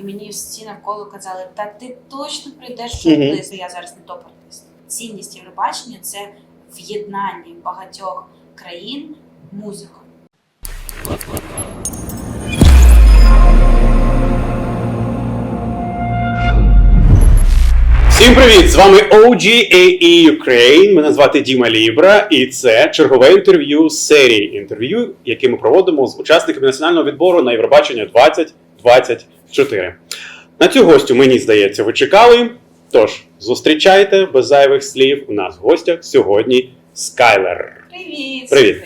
і мені всі навколо казали, та ти точно прийдеш в шорт-лист. Я зараз не топ-артист. Цінність Євробачення це в'єднання багатьох країн музикою. Всім привіт! З вами OGAE Ukraine. Мене звати Діма Лібра, і це чергове інтерв'ю з серії інтерв'ю, яке ми проводимо з учасниками національного відбору на Євробачення 2024. На цю гостю, мені здається, ви чекали. Тож, зустрічайте без зайвих слів. У нас в гостях сьогодні Скайлер. Привіт! Привіт.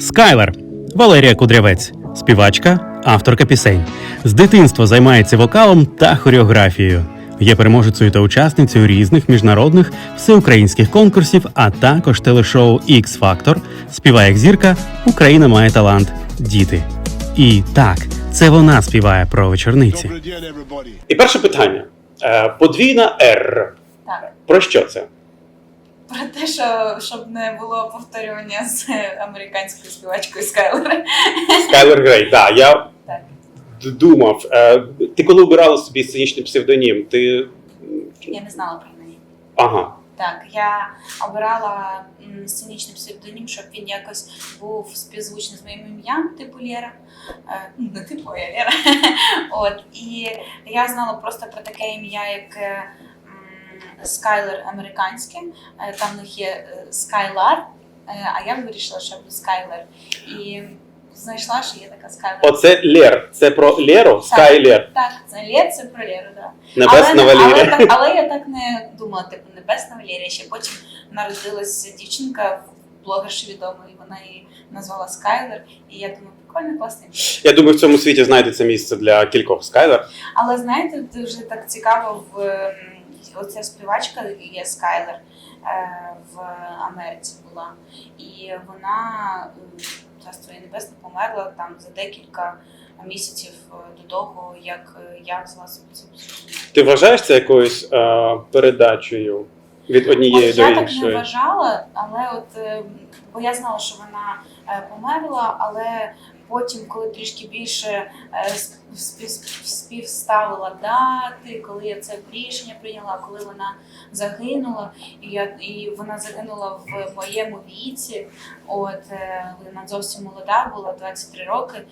Скайлер Валерія Кудрявець, співачка, авторка пісень. З дитинства займається вокалом та хореографією. Є переможецею та учасницею різних міжнародних всеукраїнських конкурсів, а також телешоу X Factor. Співає як зірка Україна має талант Діти. І так, це вона співає про вечорниці. І перше питання: Е, подвійна R. Так, Про що це? про те, що щоб не було повторювання з американською співачкою Скайлер. Скайлер Грей. Так, я Так. думав. Е, ти коли обирала собі сценічний псевдонім, ти. Я не знала про неї. Ага. Так, я обирала сценічний псевдонім, щоб він якось був співзвучний з моїм ім'ям, типу Лєра. Е, ну, не типу, я Лєра. От. І я знала просто про таке ім'я, як е, Скайлер американське. Там в них є е, Скайлар, а я вирішила, що буде Скайлер. І знайшла, що є така Скайлер. Оце Лер. Це про Леру? Скайлер. Так, це Лєр, це про Лєру, так. Небесна але, Але, Валерія. так- але я так не думала, типу, небесна Валерія. Ще потім народилась дівчинка, блогерша відома, і вона її назвала Скайлер. І я думаю, прикольно, класне. ім'я. Я думаю, в цьому світі знайдеться місце для кількох Скайлер. Але знаєте, дуже так цікаво в ем, оця співачка є Скайлер е, в Америці була. І вона е, царство небесне померла там за декілька місяців е, до того, як е, я взяла собі цю Ти вважаєш це якоюсь е, передачею від однієї От до я так не вважала, але от е, бо я знала, що вона е, померла, але потім, коли трішки більше е, сп- спів- співставила дати, коли я це рішення прийняла, коли вона загинула, і я і вона загинула в моєму віці. От е, вона зовсім молода була, 23 роки,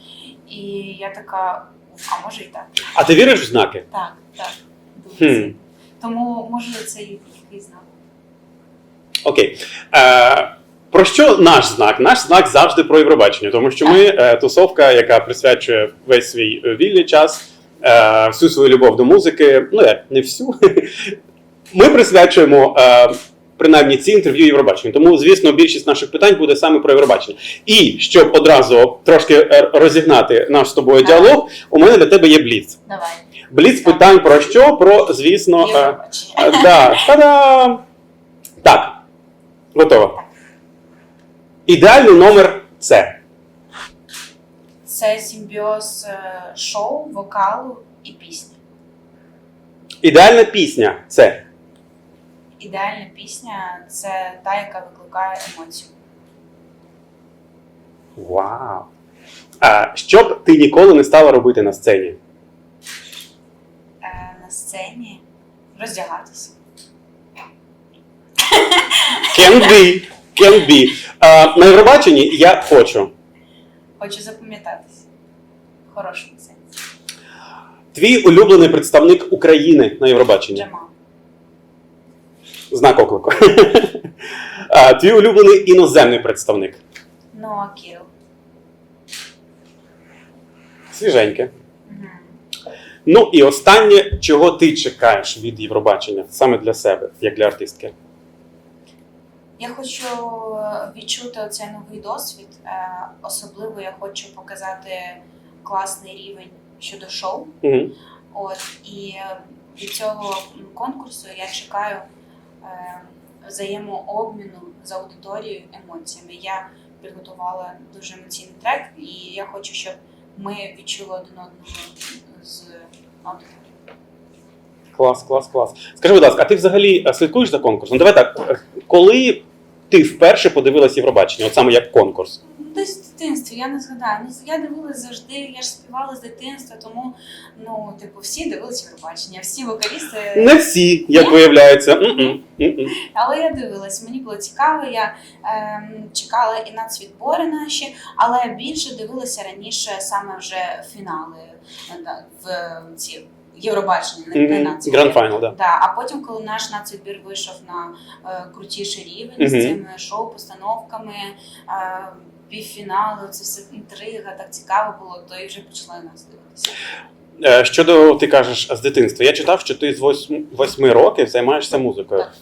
і я така, а може і так. А ти віриш в знаки? Так, так. Хм. Тому може це і якийсь знак. Окей. Е, про що наш знак? Наш знак завжди про Євробачення, тому що ми е, тусовка, яка присвячує весь свій е, вільний час, е, всю свою любов до музики. Ну як не всю. Ми присвячуємо е, принаймні ці інтерв'ю Євробаченню. Тому, звісно, більшість наших питань буде саме про Євробачення. І щоб одразу трошки розігнати наш з тобою Так. діалог, у мене для тебе є бліц. Давай. Бліц питань про що? Про, звісно, е, Євробачення. Е, Да, та-дам! Так, готово. Ідеальний номер це. Це симбіоз е, шоу, вокалу і пісні. Ідеальна пісня це. Ідеальна пісня це та, яка викликає емоцію. Вау. А, що б ти ніколи не стала робити на сцені? Е, на сцені роздягатися. Can be. Can be. А, на Євробаченні я хочу. Хочу запам'ятатися. В хорошому сенсі. Твій улюблений представник України на Євробаченні. Джамал. Знак оклику. А, твій улюблений іноземний представник. Ноа Кірл. Свіженьке. Ну і останнє, чого ти чекаєш від Євробачення саме для себе, як для артистки? Я хочу е, відчути оцей новий досвід. Е, Особливо я хочу показати класний рівень щодо шоу. Угу. От і е, від цього конкурсу я чекаю взаємообміну з аудиторією емоціями. Я підготувала дуже емоційний трек, і я хочу, щоб ми відчули один одного з аудиторією. Клас, клас, клас. Скажи, будь ласка, а ти взагалі слідкуєш за конкурсом? Давай так, коли ти вперше подивилась Євробачення, от саме як конкурс? Десь в дитинстві, я не згадаю. Ну я дивилась завжди, я ж співала з дитинства, тому ну, типу, всі дивились Євробачення, всі вокалісти. Не всі, як виявляється. М-м, м-м. Але я дивилась, мені було цікаво. Я ем, чекала і нацвідбори наші, але більше дивилася раніше саме вже фінали е, в ці Євробачення, не, не нацвідбір. Grand Final, да. Да, а потім, коли наш нацвідбір вийшов на е, крутіший рівень з цими шоу-постановками, е, півфінали, це все інтрига, так цікаво було, то і вже почала нас дивитися. Е, Щодо ти кажеш з дитинства, я читав, що ти з восьми, років займаєшся музикою. Так.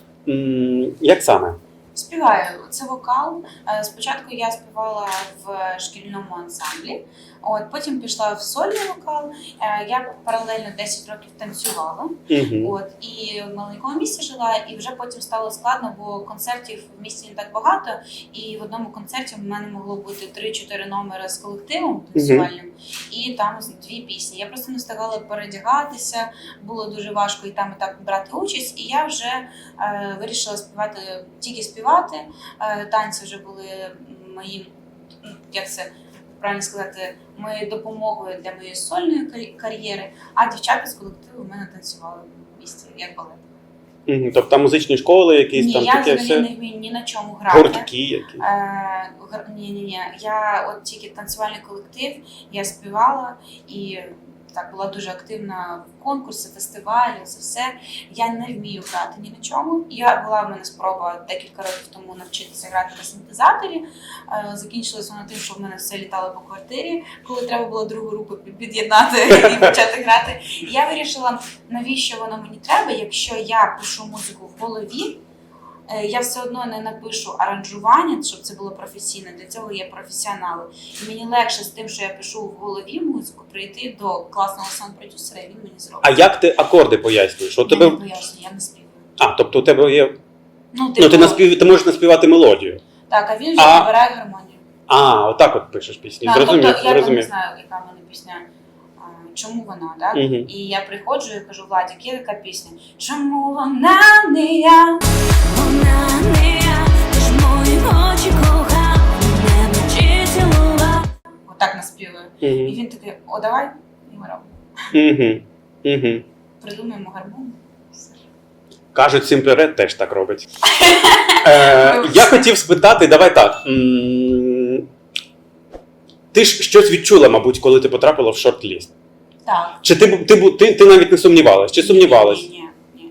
Як саме? Співаю, це вокал. Е, Спочатку я співала в шкільному ансамблі, от потім пішла в сольний вокал. Е, Я паралельно 10 років танцювала. Угу. От і в маленькому місті жила, і вже потім стало складно, бо концертів в місті не так багато. І в одному концерті в мене могло бути 3-4 номери з колективом танцювальним, і там дві пісні. Я просто не встигала передягатися, було дуже важко і там і так брати участь. І я вже е, вирішила співати тільки співати. Е, танці вже були моїм, ну, як це правильно сказати, моєю допомогою для моєї сольної кар'єри. А дівчата з колективу в мене танцювали в місті як балет. Тобто там музичні школи, якісь Ні, там я таке все. не вмію ні на чому грати. Гуртки які. Е, гр- ні, ні, ні. Я от тільки танцювальний колектив, я співала і так була дуже активна в конкурсі, фестивалі, це все. Я не вмію грати ні на чому. Я була в мене спроба декілька років тому навчитися грати на синтезаторі. Е, Закінчилось воно тим, що в мене все літало по квартирі, коли треба було другу руку під'єднати і почати грати. Я вирішила, навіщо воно мені треба, якщо я пишу музику в голові. Е, Я все одно не напишу аранжування, щоб це було професійно. Для цього є професіонали. І мені легше з тим, що я пишу в голові музику, прийти до класного саунд-продюсера, і він мені зробить. А як ти акорди пояснюєш? От Я тебе... не пояснюю, я не співаю. А, тобто у тебе є. Ну, Ну, типу, ти наспів... ти можеш наспівати мелодію. Так, а він вже А- вибирає гармонію. А, отак от пишеш пісні. Так, Зрозумів, тобто, я там не знаю, яка в мене пісня. Чому вона, так? Угу. І я приходжу і кажу, Владик, є така пісня. Чому вона не я? Отак наспівую. І він такий, о, давай, і ми робимо. Придумаємо гармонію. Кажуть, Simple Red теж так робить. Е, я хотів спитати, давай так. Ти ж щось відчула, мабуть, коли ти потрапила в шорт-ліст. Так. Чи ти, ти, ти, ти навіть не сумнівалась? Чи сумнівалась? Ні, ні, ні.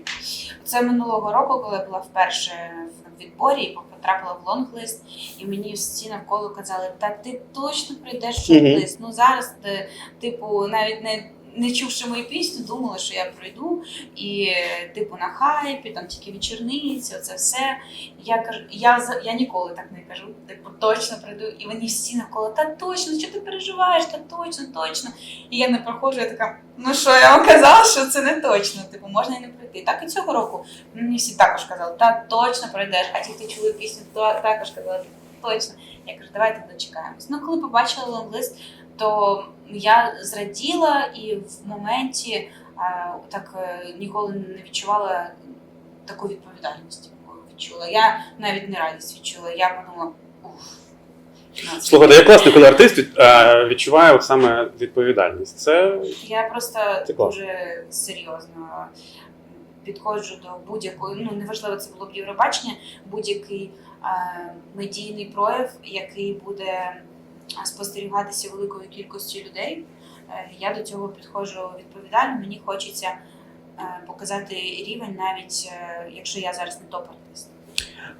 Це минулого року, коли я була вперше в відборі і потрапила в лонглист, і мені всі навколо казали, та ти точно прийдеш в шорт-лист. Ну зараз, ти, типу, навіть не. Не чувши мою пісню, думала, що я пройду, і типу на хайпі, там тільки вечорниці, оце все. Я кажу, я я ніколи так не кажу. Типу, точно прийду. І вони всі навколо, та точно, що ти переживаєш, та точно, точно. І я не проходжу, я така, ну що я вам казала, що це не точно. Типу, можна і не пройти. Так і цього року мені всі також казали, та точно пройдеш. А ті, хто чули пісню, то також казали, точно. Я кажу, давайте дочекаємось. Ну, коли побачила лонглист, то я зраділа і в моменті так е, ніколи не відчувала таку відповідальність, яку відчула. Я навіть не радість відчула. Я подумала, уф. це- Слухайте, як класно, коли артист від- відчуває от саме відповідальність. Це Я просто Це дуже серйозно підходжу до будь-якої, ну неважливо, це було б Євробачення, будь-який медійний прояв, який буде спостерігатися великою кількістю людей. Е, я до цього підходжу відповідально. Мені хочеться е, показати рівень, навіть е, якщо я зараз не топ-артист.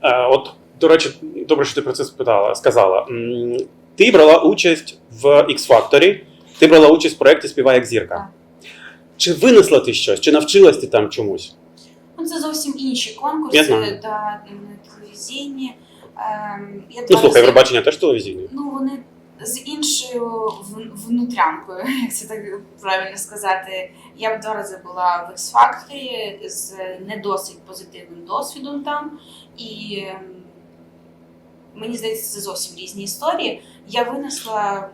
Е, От, до речі, добре, що ти про це спитала, сказала. Ти брала участь в X Factor, ти брала участь в проєкті Співай як зірка. Так. Чи винесла ти щось, чи навчилась ти там чомусь? Ну, це зовсім інші Я конкурси, знаю. да, телевізійні. Ем, я Ну, слухай, рази- Євробачення теж телевізійне. Ну, вони з іншою внутрянкою, як це так правильно сказати. Я б два рази була в X Factor з не досить позитивним досвідом там. І ем, мені здається, це зовсім різні історії. Я винесла.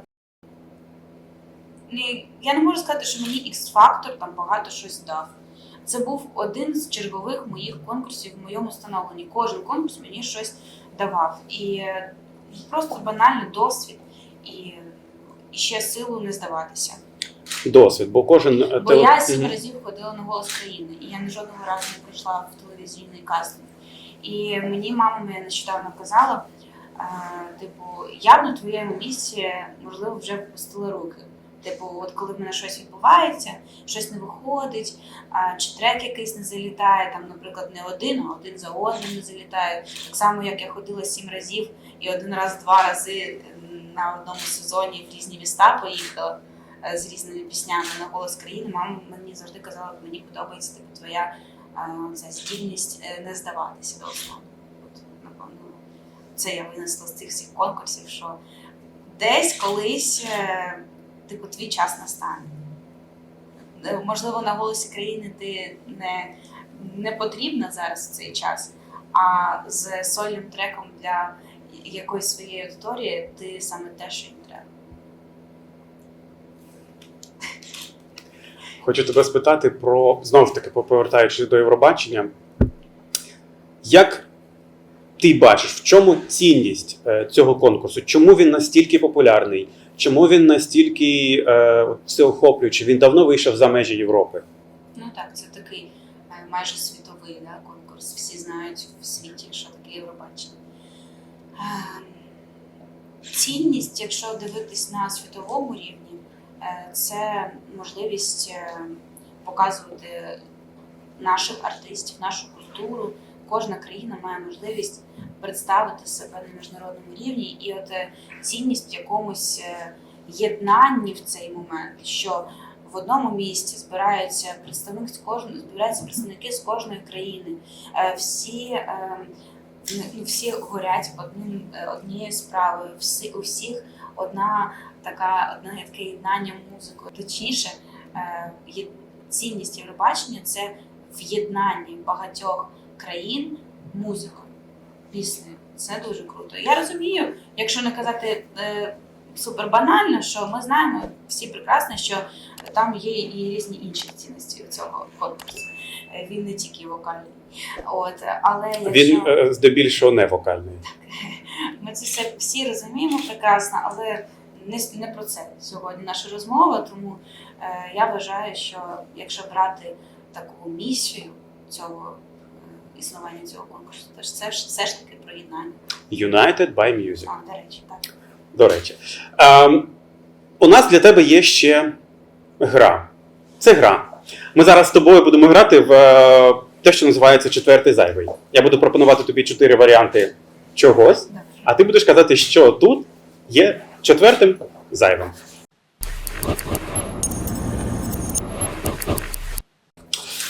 Я не можу сказати, що мені X-Factor там багато щось дав. Це був один з чергових моїх конкурсів в моєму становленні. Кожен конкурс мені щось давав. І е, просто банальний досвід. І, і ще силу не здаватися. Досвід, бо кожен е, Бо теле- я сім разів ходила на голос країни, і я ні жодного разу не прийшла в телевізійний кастинг. І мені мама моя нещодавно казала: е, типу, я б на твоєму місці, можливо, вже впустила руки. Типу, от коли в мене щось відбувається, щось не виходить, а, чи трек якийсь не залітає, там, наприклад, не один, а один за одним не залітає. Так само, як я ходила сім разів і один раз, два рази на одному сезоні в різні міста поїхала е, з різними піснями на голос країни. Мама мені завжди казала, мені подобається типу, твоя е, ця здібність е, не здаватися до. От, напевно, це я винесла з цих всіх конкурсів, що десь колись, типу, твій час настане. Можливо, на голосі країни ти не, не потрібна зараз в цей час, а з сольним треком для якоїсь своєї аудиторії ти саме те, що їм треба. Хочу тебе спитати про знову ж таки, повертаючись до Євробачення. Як ти бачиш, в чому цінність е, цього конкурсу? Чому він настільки популярний? Чому він настільки е, всеохоплюючий? Він давно вийшов за межі Європи. Ну так, це такий е, майже світовий да, конкурс. Всі знають в світі, що таке Євробачення. Цінність, якщо дивитись на світовому рівні, е, це можливість е, показувати наших артистів, нашу культуру. Кожна країна має можливість представити себе на міжнародному рівні, і от е, цінність в якомусь єднанні в цей момент, що в одному місці збираються представник з кожної збираються представники з кожної країни. Всі, ну, всі горять одним е, однією справою. Всі у всіх одна така одне таке єднання музикою. Точніше, е, є- цінність Євробачення це в єднанні багатьох країн музикою, піснею. Це дуже круто. Я розумію, якщо не казати е, супер банально, що ми знаємо всі прекрасно, що там є і різні інші цінності у цього конкурсу. Е, Він не тільки вокальний. От, але якщо Він е, здебільшого не вокальний. ми це все всі розуміємо прекрасно, але не, не про це сьогодні наша розмова. Тому е, я вважаю, що якщо брати таку місію цього е, існування цього конкурсу, то ж це ж все ж таки про єднання. United by Music. А, до речі, так. До речі, ем, у нас для тебе є ще гра. Це гра. Ми зараз з тобою будемо грати в е, те, що називається четвертий зайвий. Я буду пропонувати тобі чотири варіанти чогось, а ти будеш казати, що тут є четвертим зайвим.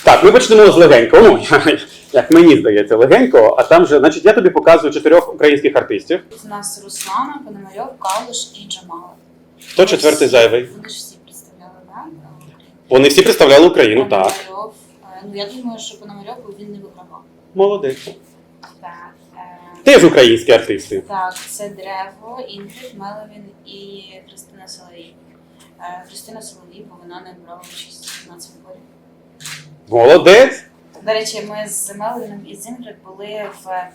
Так, ми почнемо з легенького. Як мені здається, легенького, а там же, значить, я тобі показую чотирьох українських артистів. У нас Руслана, Пономарьов, Калуш і Джамала. Хто четвертий зайвий? Вони ж всі представляли, так? Вони всі представляли Україну, так. Пономарьов. е, Ну, я думаю, що Пономарьов він не вигравав. Молодець. Так. е, Теж українські артисти. Так, це Древо, Інгрід, Меловін і Христина Соловій. Е, Христина Соловій, бо вона не брала участь на цьому борі. Молодець. До речі, ми з Меловіном і з Інгрід були в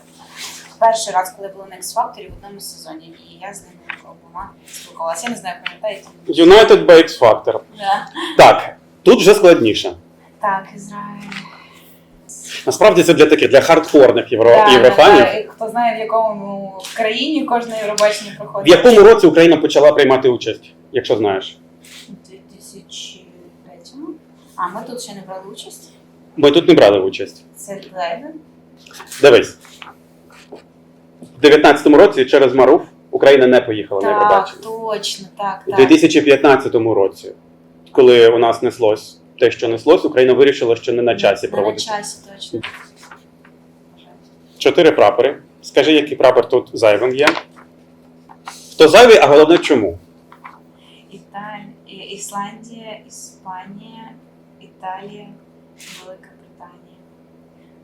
перший раз, коли були на X-Factor в одному сезоні, і я з ними обома спілкувалася. Я не знаю, пам'ятаєте? United by X Factor. Да. Так, тут вже складніше. Так, Ізраїль. Насправді це для таких, для хардкорних євро, Да, єврофанів. да, і Хто знає, в якому країні кожне Євробачення В проходить. якому році Україна почала приймати участь, якщо знаєш? У 2003 А, ми тут ще не брали участь. Ми тут не брали участь. Це Левін. Дивись. В 19-му році через Маруф Україна не поїхала на Так, Євробачення. точно, так, У так. 2015 році, коли у нас неслось те, що неслось, Україна вирішила, що не на часі Не проводити. На часі, точно. Чотири прапори. Скажи, який прапор тут зайвим є? Хто зайвий, а головне чому? Італія, Ісландія, Іспанія, Італія, Велика.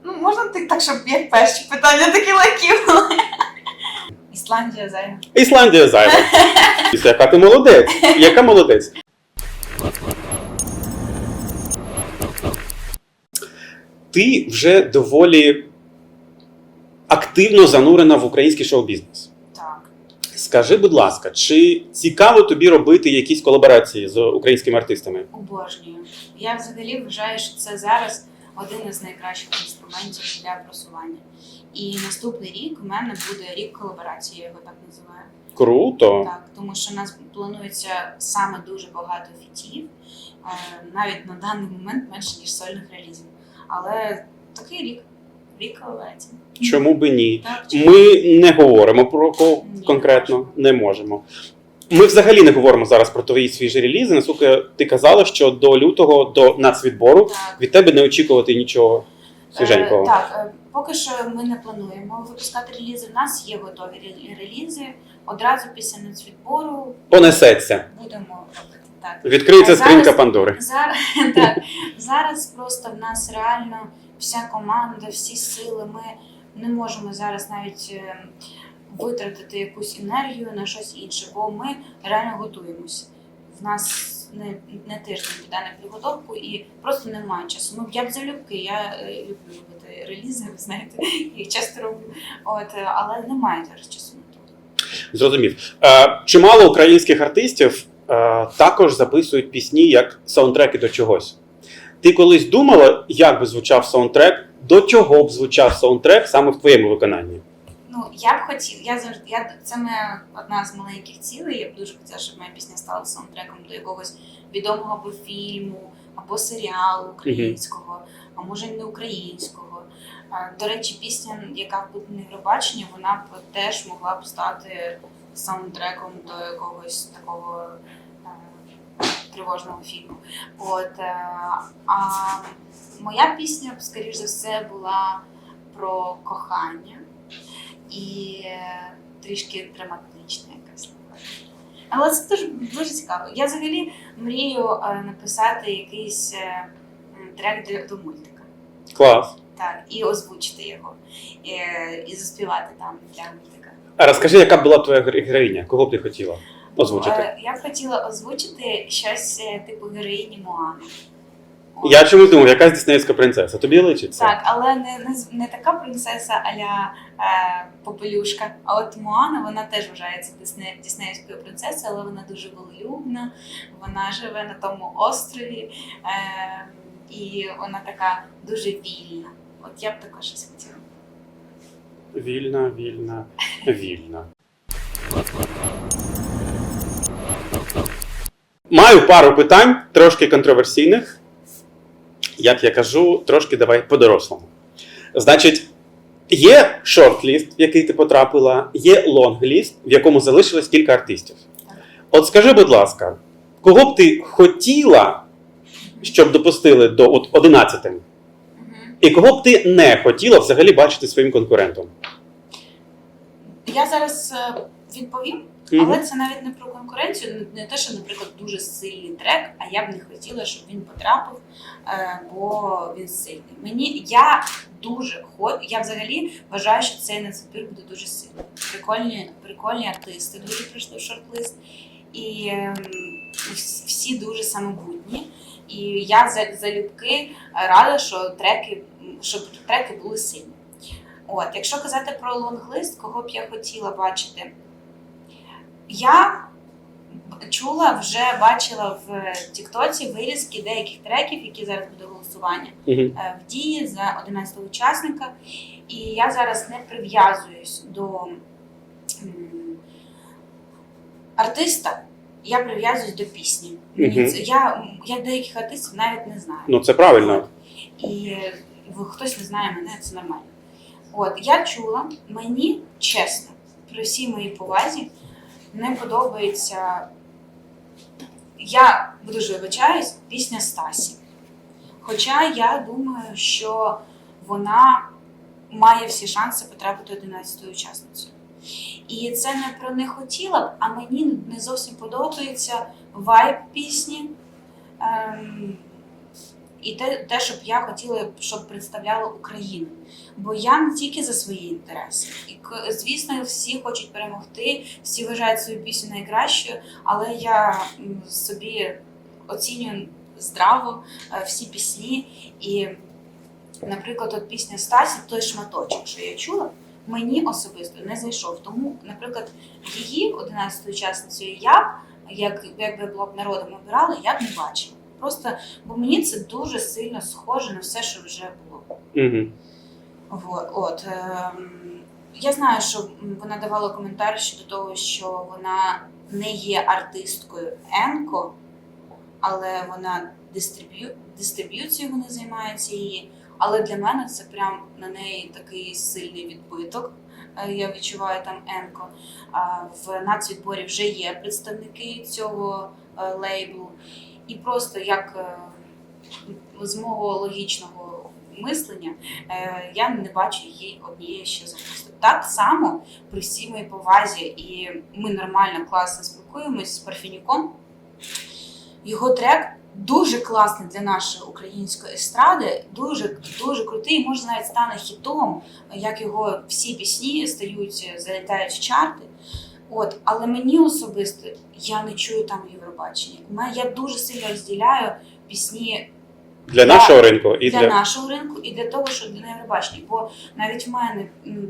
Ну, можна так, так щоб як перші питання такі легкі були. Ісландія займа. Ісландія зайва. Яка ти молодець? Яка молодець? Ти вже доволі активно занурена в український шоу-бізнес. Так. Скажи, будь ласка, чи цікаво тобі робити якісь колаборації з українськими артистами? Обожнюю. Я взагалі вважаю, що це зараз один із найкращих інструментів для просування. І наступний рік у мене буде рік колаборації, я його так називаю. Круто. Так, тому що у нас планується саме дуже багато фітів, е, навіть на даний момент менше ніж сольних релізів. Але такий рік, рік колаборації. Чому би ні? Так, Ми не говоримо про кого конкретно, не можемо. Ми взагалі не говоримо зараз про твої свіжі релізи. Наскільки ти казала, що до лютого, до нацвідбору, так. від тебе не очікувати нічого свіженького. Е, так, е, поки що ми не плануємо випускати релізи. У нас є готові рел- релізи. Одразу після нацвідбору Понесеться. будемо робити. Так. Відкриється А зараз- скринька Пандори. Зараз, так, зараз просто в нас реально вся команда, всі сили. Ми не можемо зараз навіть е, витратити якусь енергію на щось інше, бо ми реально готуємося. В нас не, не тиждень піде на підготовку і просто немає часу. Ну, я б залюбки, я е, люблю робити релізи, ви знаєте, їх часто роблю. От, е, але немає зараз часу на то. Зрозумів. Е, чимало українських артистів е, також записують пісні як саундтреки до чогось. Ти колись думала, як би звучав саундтрек, до чого б звучав саундтрек саме в твоєму виконанні? Ну, я б хотів, я завжди я це моя одна з маленьких цілей. Я б дуже хотіла, щоб моя пісня стала саундтреком до якогось відомого або фільму, або серіалу українського, а може й не українського. А, До речі, пісня, яка буде на Євробаченні, вона б теж могла б стати саундтреком до якогось такого е, тривожного фільму. От, е, а моя пісня скоріш за все, була про кохання і е, трішки драматична якась. Але це дуже, дуже цікаво. Я взагалі мрію е, написати якийсь е, трек для, до мультика. Клас. Так, і озвучити його, і, і заспівати там для мультика. А розкажи, яка була твоя геро- героїня? Кого б ти хотіла озвучити? Я б хотіла озвучити щось типу героїні Моани. Я чомусь думав, якась диснеївська принцеса. Тобі личить це? Так, але не, не, не така принцеса аля е, Попелюшка. А от Моана, вона теж вважається дисне, діснеївською принцесою, але вона дуже волелюбна, вона живе на тому острові, е, і вона така дуже вільна. От я б також щось хотіла. Вільна, вільна, вільна. Маю пару питань, трошки контроверсійних. Як я кажу, трошки давай по-дорослому. Значить, є шорт-ліст, в який ти потрапила, є лонг-ліст, в якому залишилось кілька артистів. От скажи, будь ласка, кого б ти хотіла, щоб допустили до от 11 Мгм. і кого б ти не хотіла взагалі бачити своїм конкурентом? Я зараз відповім, але це навіть не про конкуренцію, не- те, що, наприклад, дуже сильний трек, а я б не хотіла, щоб він потрапив, е, бо він сильний. Мені я дуже хочу, я взагалі вважаю, що цей нацвідбір буде дуже сильний. Прикольні, прикольні артисти дуже прийшли в шорт-лист, і ем, всі дуже самобутні. І я залюбки рада, що треки, щоб треки були сильні. От, якщо казати про лонглист, кого б я хотіла бачити, я чула, вже бачила в Тіктоці вирізки деяких треків, які зараз буде голосування е, в дії за 11 учасника. І я зараз не прив'язуюсь до артиста, я прив'язуюсь до пісні. Я, я деяких артистів навіть не знаю. Ну, це правильно. І хтось не знає мене, це нормально. От я чула, мені чесно, при всій моїй повазі, не подобається. Я дуже вибачаюсь, пісня Стасі. Хоча я думаю, що вона має всі шанси потрапити 11 учасницю. І це не про не хотіла б, а мені не зовсім подобається вайб пісні. Ем, і те, те, щоб я хотіла, щоб представляла Україну. Бо я не тільки за свої інтереси. І звісно, всі хочуть перемогти, всі вважають свою пісню найкращою, але я собі оцінюю здраво е, всі пісні. І, наприклад, от пісня Стасі, той шматочок, що я чула, мені особисто не зайшов. Тому, наприклад, її 11 учасницею я, як якби блок народом обирала, я б не бачила. Просто бо мені це дуже сильно схоже на все, що вже було. Угу. От, от ем, я знаю, що вона давала коментар щодо того, що вона не є артисткою Енко, але вона дистриб'ю... дистриб'юцією вони займаються її. Але для мене це прям на неї такий сильний відбиток. Е, Я відчуваю там Енко. В нацвідборі вже є представники цього е, лейблу. І просто як е, з мого логічного мислення е, я не бачу її однієї ще запустити. Так само при всій моїй повазі, і ми нормально класно спілкуємось з Парфінюком. Його трек дуже класний для нашої української естради, дуже дуже крутий, може навіть стане хітом, як його всі пісні стають, залітають в чарти. От, але мені особисто я не чую там Євробачення. У мене- Я дуже сильно розділяю пісні Для Да. нашого ринку і для для. нашого ринку і для того, що для Євробачення. Бо навіть в мене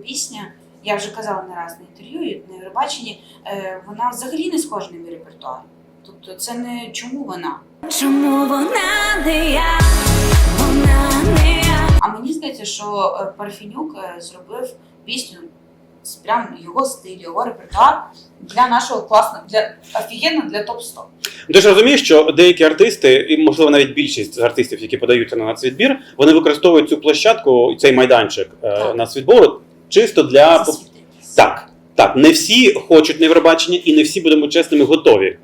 пісня, я вже казала не раз на інтерв'ю, на Євробаченні, е, вона взагалі не схожа на мій репертуар. Тобто це не чому вона. Чому вона не я? Вона не я. А мені здається, що е, Парфінюк е, зробив пісню прям його стиль, його репертуар для нашого класного, для офігенно для топ 100 Ти ж розумієш, що деякі артисти, і можливо навіть більшість з артистів, які подаються на нацвідбір, вони використовують цю площадку, цей майданчик е, Так. нацвідбору чисто для так. Так, не всі хочуть на Євробачення, і не всі будемо чесними готові.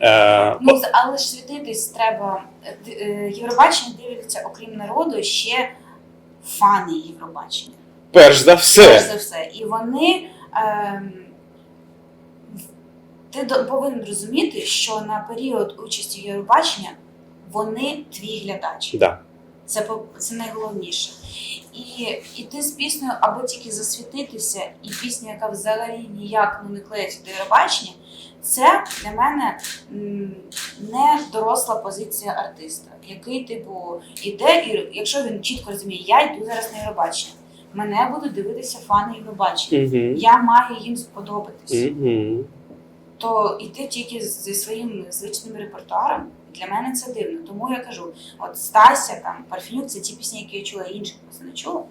Е, Ну, з- але ж світитись треба. Е, д- е, Євробачення дивляться, окрім народу, ще фани Євробачення. Перш за Перш все, за все. І вони. Ем, ти повинен розуміти, що на період участі в Євробачення вони твій глядач. да. Це, це найголовніше. І, і ти з піснею або тільки засвітитися, і пісня, яка взагалі ніяк ну, не клеїться до Євробачення, це для мене не доросла позиція артиста, який, типу, іде, і якщо він чітко розуміє, я йду зараз на Євробачення, мене будуть дивитися фани Євробачення. Угу. Я маю їм сподобатись. Угу. То йти тільки зі своїм звичним репертуаром для мене це дивно. Тому я кажу: от Стася, там Парфенюк, це ті пісні, які я чула, інших просто не чула.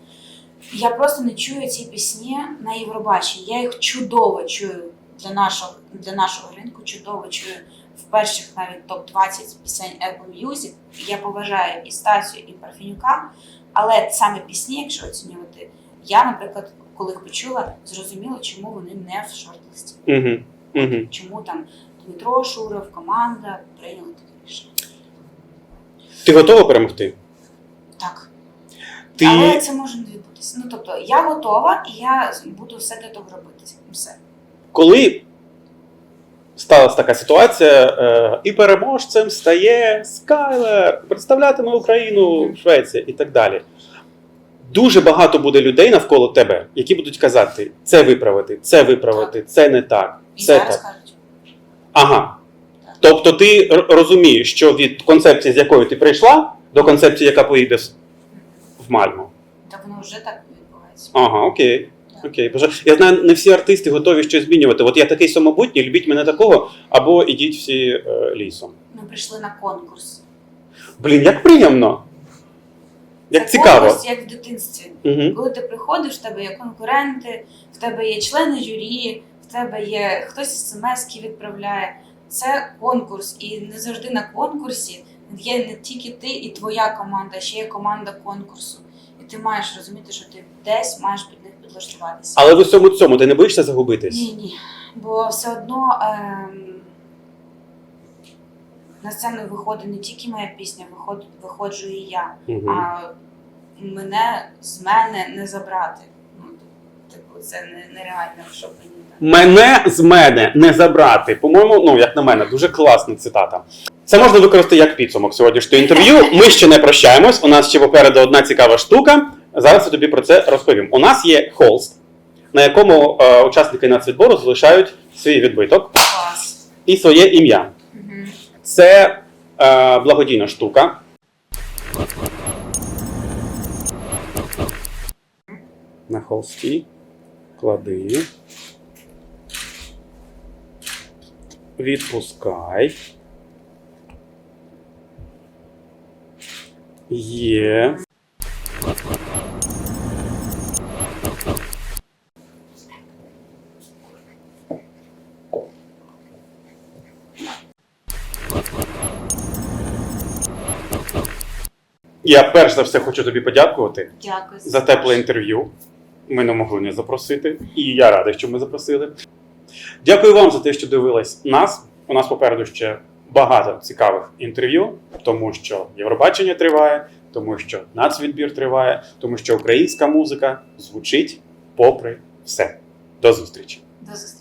Я просто не чую ці пісні на Євробаченні. Я їх чудово чую для нашого, для нашого ринку, чудово чую в перших навіть топ-20 пісень Apple Music. Я поважаю і Стасю, і Парфенюка. Але саме пісні, якщо оцінювати, я, наприклад, коли їх почула, зрозуміла, чому вони не в шорт-листі Угу. Угу. чому там Дмитро Шуров, команда прийняли таке рішення. Ти готова перемогти? Так. Ти Але це може не відбутися. Ну тобто я готова і я буду все для того робити. Все. коли сталася така ситуація, е, і переможцем стає Скайлер, представлятиме Україну в Швеції і так далі. Дуже багато буде людей навколо тебе, які будуть казати: це виправити, це виправити, це не так, це так. Ага. Так. Тобто ти розумієш, що від концепції, з якою ти прийшла, до концепції, яка поїде в в Мальму. Та воно вже так відбувається. Ага, окей. Окей, боже, я знаю, не всі артисти готові щось змінювати. От я такий самобутній, любіть мене такого, або ідіть всі е, лісом. Ми прийшли на конкурс. Блін, як приємно. Як Це цікаво. Конкурс, як в дитинстві. Угу. Коли ти приходиш, в тебе є конкуренти, в тебе є члени журі, в тебе є хтось смс відправляє. Це конкурс, і не завжди на конкурсі є не тільки ти і твоя команда, ще є команда конкурсу. І ти маєш розуміти, що ти десь маєш під них підлаштуватися. Але в усьому цьому ти не боїшся загубитись? Ні, ні. Бо все одно ем, на сцену виходить не тільки моя пісня, виход, виходжу і я. Угу. А мене з мене не забрати. Ну, типу, це не, нереально, щоб мені. Мене з мене не забрати. По-моєму, ну як на мене, дуже класна цитата. Це можна використати як підсумок сьогоднішнього інтерв'ю. Ми ще не прощаємось. У нас ще попереду одна цікава штука. Зараз я тобі про це розповім. У нас є холст, на якому е, учасники нацвідбору залишають свій відбиток і своє ім'я. Це е, благодійна штука. На холсті. Клади. Відпускай. Є. Я перш за все хочу тобі подякувати Дякую за тепле інтерв'ю. Ми не могли не запросити, і я радий, що ми запросили. Дякую вам за те, що дивились нас. У нас попереду ще багато цікавих інтерв'ю, тому що Євробачення триває, тому що нацвідбір триває, тому що українська музика звучить попри все. До зустрічі! До зустрічі.